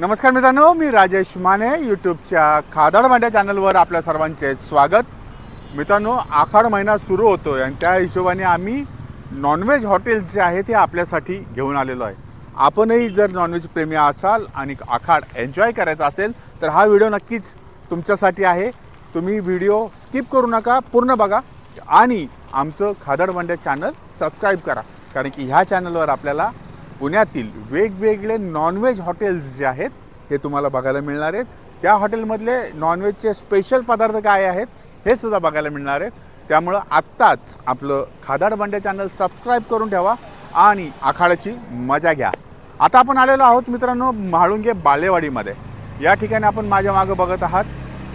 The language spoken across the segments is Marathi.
नमस्कार मित्रांनो मी राजेश माने यूट्यूबच्या खादाड मांड्या चॅनलवर आपल्या सर्वांचे स्वागत. मित्रांनो आखाड महिना सुरू होतो आहे आणि त्या हिशोबाने आम्ही नॉनव्हेज हॉटेल्स जे आहे ते आपल्यासाठी घेऊन आलेलो आहे. आपणही जर नॉनव्हेज प्रेमी असाल आणि आखाड एन्जॉय करायचा असेल तर हा व्हिडिओ नक्कीच तुमच्यासाठी आहे. तुम्ही व्हिडिओ स्किप करू नका पूर्ण बघा आणि आमचं खादड मांड्या चॅनल सबस्क्राईब करा. कारण की ह्या चॅनलवर आपल्याला पुण्यातील वेगवेगळे नॉनव्हेज हॉटेल्स जे आहेत हे तुम्हाला बघायला मिळणार आहेत. त्या हॉटेलमधले नॉनव्हेजचे स्पेशल पदार्थ काय आहेत हे सुद्धा बघायला मिळणार आहेत. त्यामुळं आत्ताच आपलं खादाड बंडे चॅनल सबस्क्राईब करून ठेवा आणि आखाड्याची मजा घ्या. आता आपण आलेलो आहोत मित्रांनो म्हाळुंगे बालेवाडीमध्ये. या ठिकाणी आपण माझ्या मागं बघत आहात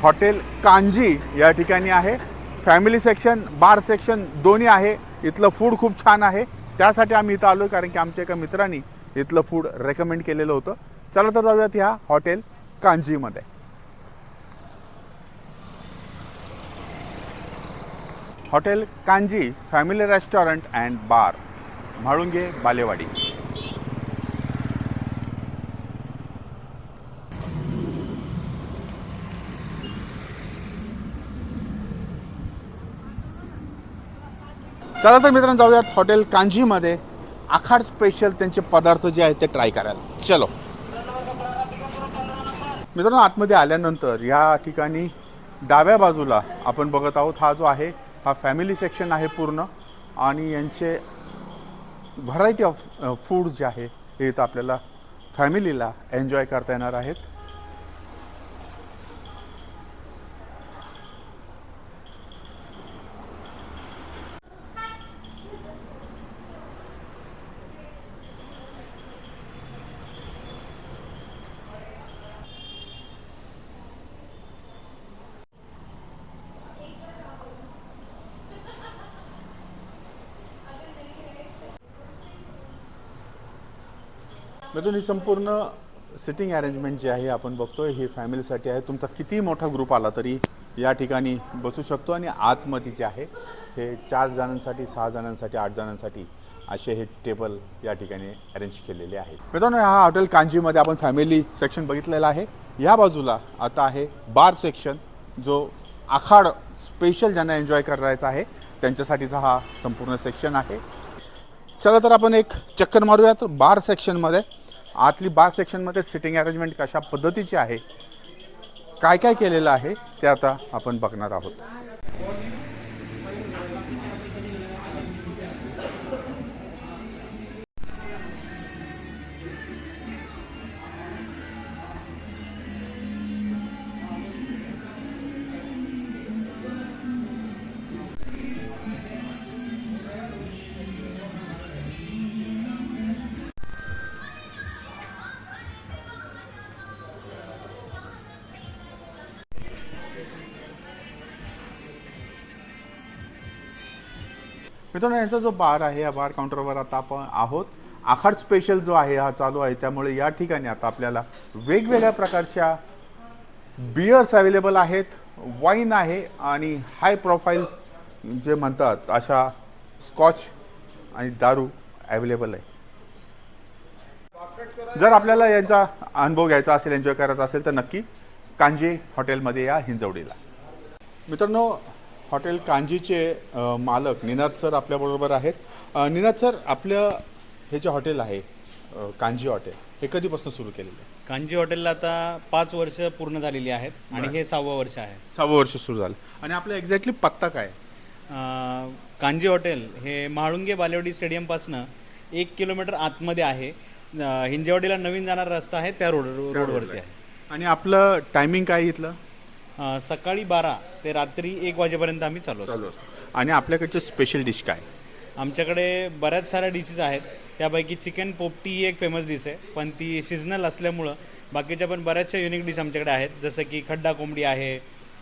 हॉटेल कांजी या ठिकाणी आहे. फॅमिली सेक्शन बार सेक्शन दोन्ही आहे. इथलं फूड खूप छान आहे. त्यासाठी आम्ही इथं आलो कारण की आमच्या एका मित्रांनी इथलं फूड रेकमेंड केलेलं होतं. चला तर जाऊयात ह्या hotel कांजीमध्ये. Hotel Kanji family restaurant and bar Mhalunge Balewadi. चला तर मित्रांनो जाऊयात हॉटेल कांजीमध्ये. आखाड स्पेशल त्यांचे पदार्थ जे आहेत ते ट्राय करायला. चलो. मित्रांनो आतमध्ये आल्यानंतर या ठिकाणी डाव्या बाजूला आपण बघत आहोत हा जो आहे हा फॅमिली सेक्शन आहे पूर्ण. आणि यांचे व्हरायटी ऑफ फूड जे आहे हे इथं आपल्याला फॅमिलीला एन्जॉय करता येणार आहेत. मिथून ही संपूर्ण सिटिंग अरेंजमेंट जी आहे आपण बघतोय ही फॅमिलीसाठी आहे. तुमचा किती मोठा ग्रुप आला तरी या ठिकाणी बसू शकतो आणि आतमध्ये जे आहे. हे चार जणांसाठी सहा जणांसाठी आठ जणांसाठी असे हे टेबल या ठिकाणी अरेंज केलेले आहेत. मित्रांनो हा हॉटेल कांजीमध्ये आपण फॅमिली सेक्शन बघितलेला आहे. या बाजूला आता आहे बार सेक्शन जो आखाड स्पेशल ज्यांना एन्जॉय करायचा आहे त्यांच्यासाठीचा हा संपूर्ण सेक्शन आहे. चला तर आपण एक चक्कर मारूयात. बार सेक्शनमध्ये आतली बार सेक्शनमध्ये सिटिंग अरेंजमेंट कशा पद्धतीची आहे काय काय केलेलं आहे ते आता आपण बघणार आहोत. मित्रांनो यांचा जो बार आहे या बार काउंटरवर आता आपण आहोत. आखाड स्पेशल जो आहे हा चालू आहे. त्यामुळे या ठिकाणी आता आपल्याला वेगवेगळ्या प्रकारच्या बियर्स अवेलेबल आहेत. वाईन आहे आणि हाय प्रोफाईल जे म्हणतात अशा स्कॉच आणि दारू अवेलेबल आहे. जर आपल्याला यांचा अनुभव घ्यायचा असेल एन्जॉय करायचा असेल तर नक्की कांजे हॉटेलमध्ये या हिंजवडीला. मित्रांनो हॉटेल कांजीचे मालक निनाद सर आपल्याबरोबर आहेत. निनाद सर आपलं हे जे हॉटेल आहे कांजी हॉटेल हे कधीपासून सुरू केलेलं आहे? कांजी हॉटेलला आता पाच वर्ष पूर्ण झालेली आहेत आणि हे सहावं वर्ष आहे. सहावं वर्ष सुरू झालं. आणि आपलं एक्झॅक्टली पत्ता काय? अं, कांजी हॉटेल हे महाळुंगे बालेवाडी स्टेडियमपासनं एक किलोमीटर आतमध्ये आहे. अं, हिंजेवाडीला नवीन जाणारा रस्ता आहे त्या रोड रोडवरती आहे. आणि आपलं टायमिंग काय इथलं? अं, सकाळी बारा ते रात्री एक वाजेपर्यंत आम्ही चालू असतो. आणि आपल्याकडचे स्पेशल डिश काय? आमच्याकडे बऱ्याच साऱ्या डिशेस आहेत. त्यापैकी चिकन पोपटी ही एक फेमस डिश आहे. पण ती सिजनल असल्यामुळं बाकीच्या पण बऱ्याचशा युनिक डिश आमच्याकडे आहेत. जसं की खड्डा कोंबडी आहे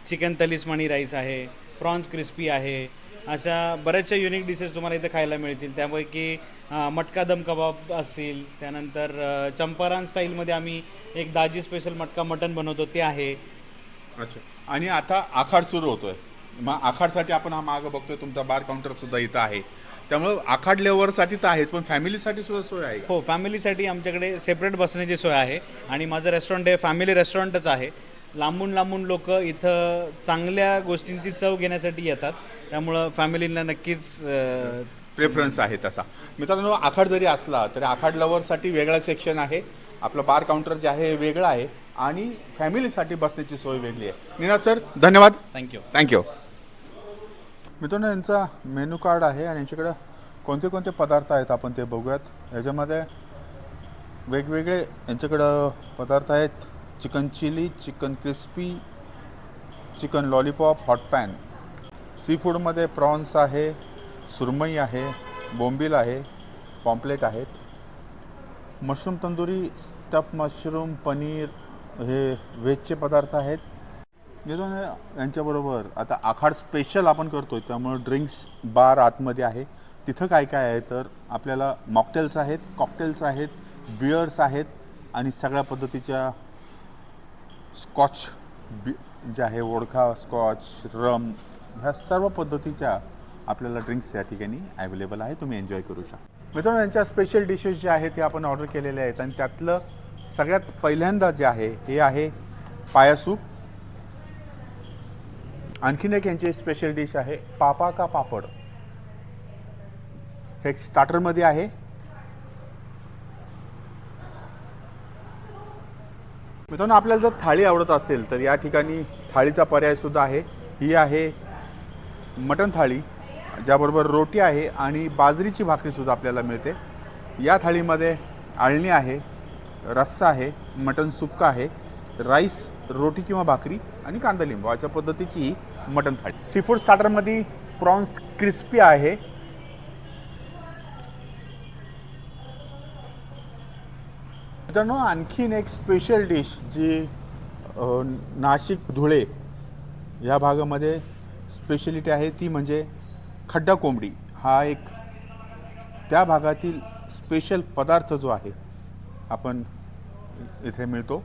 चिकन तलिस्मानी राईस आहे प्रॉन्स क्रिस्पी आहे. अशा बऱ्याचशा युनिक डिशेस तुम्हाला इथे खायला मिळतील. त्यापैकी अं, मटका दम कबाब असतील. त्यानंतर अं, चंपारण स्टाईलमध्ये आम्ही एक दाजी स्पेशल मटका मटन बनवतो. ते आहे. अच्छा. आणि आता आखाड सुरू होतोय. मग आखाडसाठी आपण हा मागं बघतोय तुमचा बार काउंटर सुद्धा इथं आहे. त्यामुळे आखाड लेवरसाठी तर आहेच पण फॅमिलीसाठी सुद्धा सोय आहे? हो फॅमिलीसाठी आमच्याकडे सेपरेट बसण्याची सोय आहे आणि माझं रेस्टॉरंट हे फॅमिली रेस्टॉरंटच आहे. लांबून लांबून लोक इथं चांगल्या गोष्टींची चव घेण्यासाठी येतात. त्यामुळं फॅमिलीला नक्कीच प्रेफरन्स आहे तसा. मित्रांनो आखाड जरी असला तरी आखाड लवरसाठी वेगळा सेक्शन आहे. आपलं बार काउंटर जे आहे हे वेगळं आहे. आणि फॅमिलीसाठी बसण्याची सोय वेगळी आहे. निनाद सर धन्यवाद. थँक्यू थँक्यू मित्रांनो यांचा मेनू कार्ड आहे आणि यांच्याकडं कोणते कोणते पदार्थ आहेत आपण ते बघूयात. याच्यामध्ये वेगवेगळे यांच्याकडं पदार्थ आहेत. Chicken chilli chicken crispy chicken lollipop hot pan. Sea फूडमध्ये प्रॉन्स आहे सुरमई आहे बोंबील आहे पॉम्पलेट आहेत. Mushroom tandoori stuff mushroom paneer हे व्हेजचे पदार्थ आहेत. यांच्याबरोबर आता आखाड स्पेशल आपण करतो आहे त्यामुळं ड्रिंक्स बार आतमध्ये आहे. तिथं काय काय आहे तर आपल्याला मॉकटेल्स आहेत कॉकटेल्स आहेत बिअर्स आहेत आणि सगळ्या पद्धतीच्या स्कॉच बि जे आहे ओडखा स्कॉच रम ह्या सर्व पद्धतीच्या आपल्याला ड्रिंक्स या ठिकाणी अवेलेबल आहे. तुम्ही एन्जॉय करू शकता. मित्रांनो यांच्या स्पेशल डिशेस जे आहेत ते आपण ऑर्डर केलेले आहेत आणि त्यातलं सगळ्यात पहिल्यांदा जे आहे हे आहे पाया सूप. आणखीन एक यांची स्पेशल डिश आहे पापा का पापड. हे स्टार्टरमध्ये आहे. मित्रांनो आपल्याला जर थाळी आवडत असेल तर या ठिकाणी थाळीचा पर्याय सुद्धा आहे. ही आहे मटण थाळी ज्याबरोबर रोटी आहे आणि बाजरीची भाकरी सुद्धा आपल्याला मिळते. या थाळीमध्ये आळणी आहे. रस्सा आहे मटन सुक्का आहे राईस रोटी किंवा भाकरी आणि कांदा लिंबू. अशा पद्धतीची मटन मटण थाळी. सीफूड स्टार्टरमध्ये प्रॉन्स क्रिस्पी आहे. मित्रांनो आणखीन एक स्पेशल डिश जी नाशिक धुळे या भागामध्ये स्पेशलिटी आहे ती म्हणजे खड्डा कोंबडी. हा एक त्या भागातील स्पेशल पदार्थ जो आहे आपण इथे मिळतो.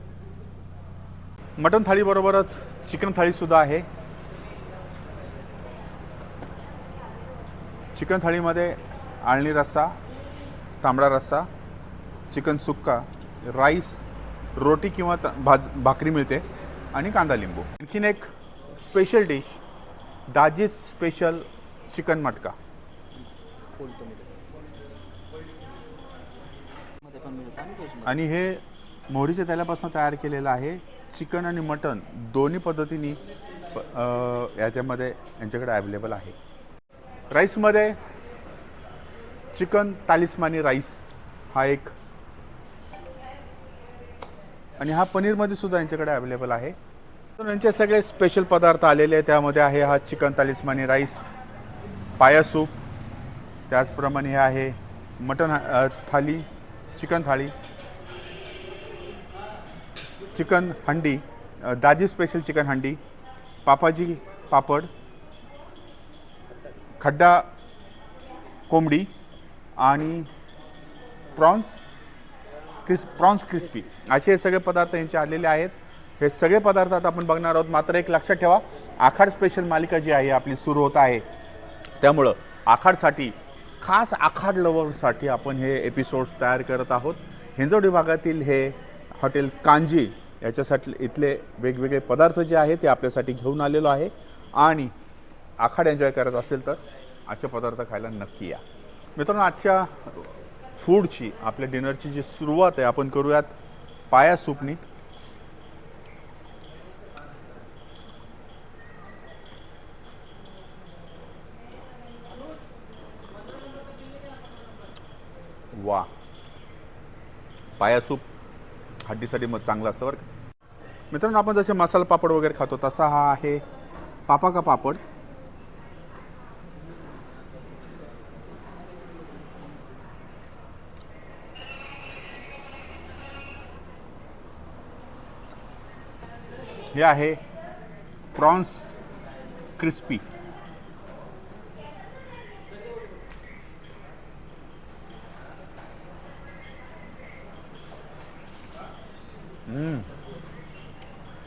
मटण थाळीबरोबरच चिकन थाळीसुद्धा आहे. चिकन थाळीमध्ये आळणी रस्सा तांबडा रस्सा चिकन सुक्का राईस रोटी किंवा त- भाज भाकरी मिळते आणि कांदा लिंबू. आणखीन एक स्पेशल डिश दाजीत स्पेशल चिकन मटका मध्ये पण मिळतं आणि हे मोहरीच्या तेलापासून तयार केलेलं आहे. चिकन आणि मटन दोन्ही पद्धतीने याच्यामध्ये यांच्याकडे अवेलेबल आहे. राईसमध्ये चिकन तालिस्मानी राईस हा एक. आणि हा पनीरमध्ये सुद्धा यांच्याकडे अवेलेबल आहे. तर यांचे सगळे स्पेशल पदार्थ आलेले आहे त्यामध्ये आहे हा चिकन तालिस्मानी राईस पाया सूप. त्याचप्रमाणे हे आहे mutton thali. Chicken thali chicken handi Daji special chicken handi Papaji papad खड्डा कोंबडी आणि प्रॉन्स क्रिस प्रॉन्स क्रिस्पी. असे हे सगळे पदार्थ यांचे आलेले आहेत. हे सगळे पदार्थ आता आपण बघणार आहोत. मात्र एक लक्षात ठेवा आखाड स्पेशल मालिका जी आहे आपली सुरू होत आहे. त्यामुळं आखाडसाठी खास आखाड लवरसाठी आपण हे एपिसोड्स तयार करत आहोत. हिंजवडी भागातील हे हॉटेल कांजी याच्यासाठी इथले वेगवेगळे पदार्थ जे आहेत ते आपल्यासाठी घेऊन आलेलो आहे. आणि आखाड एन्जॉय करत असेल तर असे पदार्थ खायला नक्की या. मित्रांनो आजच्या फूडची आपल्या डिनरची जी सुरुवात आहे आपण करूयात पाया सूपनी वा. पाया सूप हड्डीसाठी मग चांगलं असतं बरं का. मित्रांनो आपण जसे मसाला पापड वगैरे खातो तसा हा आहे पापा का पापड? हे आहे प्रॉन्स क्रिस्पी.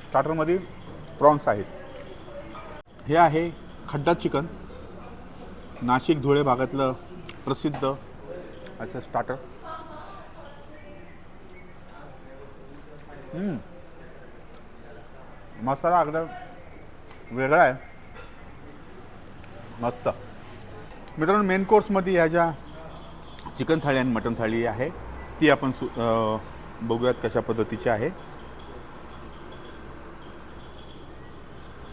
स्टार्टरमध्ये प्रॉन्स आहेत. हे आहे खड्डा चिकन. नाशिक धुळे भागातलं प्रसिद्ध असं स्टार्टर. मसाला अगदा वेगळा आहे. मस्त. मित्रांनो मेन कोर्समध्ये ह्या ज्या चिकन थाळी आणि मटन थाळी आहे ती आपण सु बघूयात कशा पद्धतीची आहे.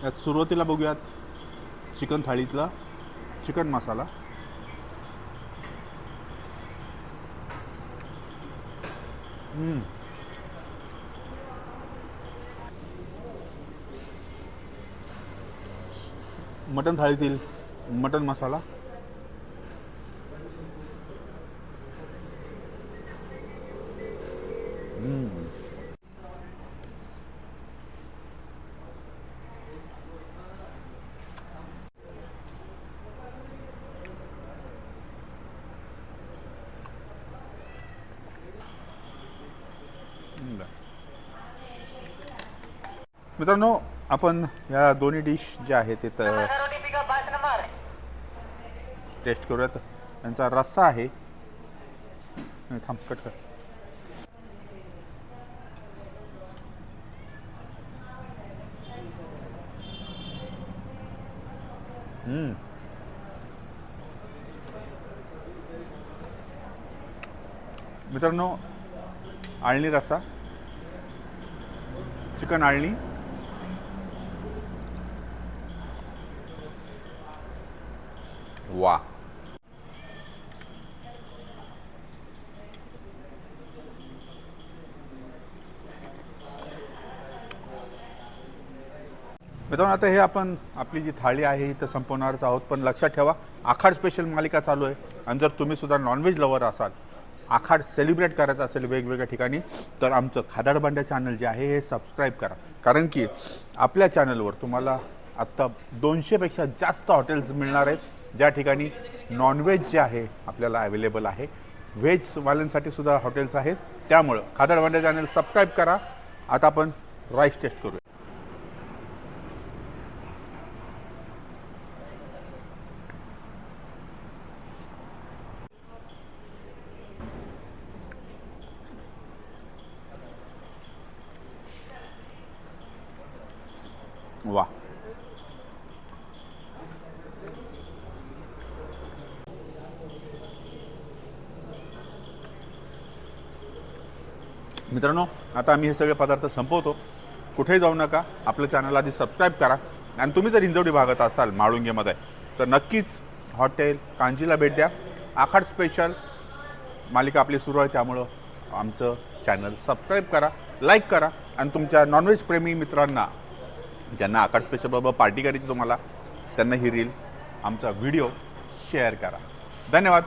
यात सुरुवातीला बघूयात चिकन थाळीतला चिकन मसाला. मटन थाळीतील मटन मसाला. मित्रांनो आपण या दोन्ही डिश ज्या आहेत ते टेस्ट करूयात. त्यांचा रस्सा आहे. थांब कट कर. मित्रांनो आळणी रस्सा. चिकन आळणी. वा मित्रांनो आता हे आपण आपली जी थाळी आहे इथं संपवणारच आहोत पण लक्षात ठेवा आखाड स्पेशल मालिका चालू आहे. आणि जर तुम्ही सुद्धा नॉनव्हेज लवर असाल आखाड सेलिब्रेट करायचं असेल वेगवेगळ्या ठिकाणी तर आमचं खादाडबांड्या चॅनल जे आहे हे सबस्क्राईब करा. कारण की आपल्या चॅनलवर तुम्हाला आत्ता दोनशेपेक्षा जास्त हॉटेल्स मिळणार आहेत. ज्या ठिकाणी नॉनव्हेज जे आहे आपल्याला अवेलेबल आहे. व्हेजवाल्यांसाठी सुद्धा हॉटेल्स आहेत. त्यामुळं खादाड भांड्या चॅनल सबस्क्राईब करा. आता आपण राईस टेस्ट करूया वा मित्रांनो आता आम्ही हे सगळे पदार्थ संपवतो. कुठेही जाऊ नका. आपलं चॅनल आधी सबस्क्राईब करा. आणि तुम्ही जर हिंजवडी भागात असाल माळुंगेमध्ये तर नक्कीच हॉटेल कांजीला भेट द्या. आखाड स्पेशल मालिका आपली सुरू आहे त्यामुळं आमचं चॅनल सबस्क्राईब करा लाईक करा. आणि तुमच्या नॉनव्हेज प्रेमी मित्रांना ज्यांना आकाश स्पेशलबरोबर पार्टी करायची तुम्हाला त्यांना ही रील आमचा व्हिडिओ शेअर करा. धन्यवाद.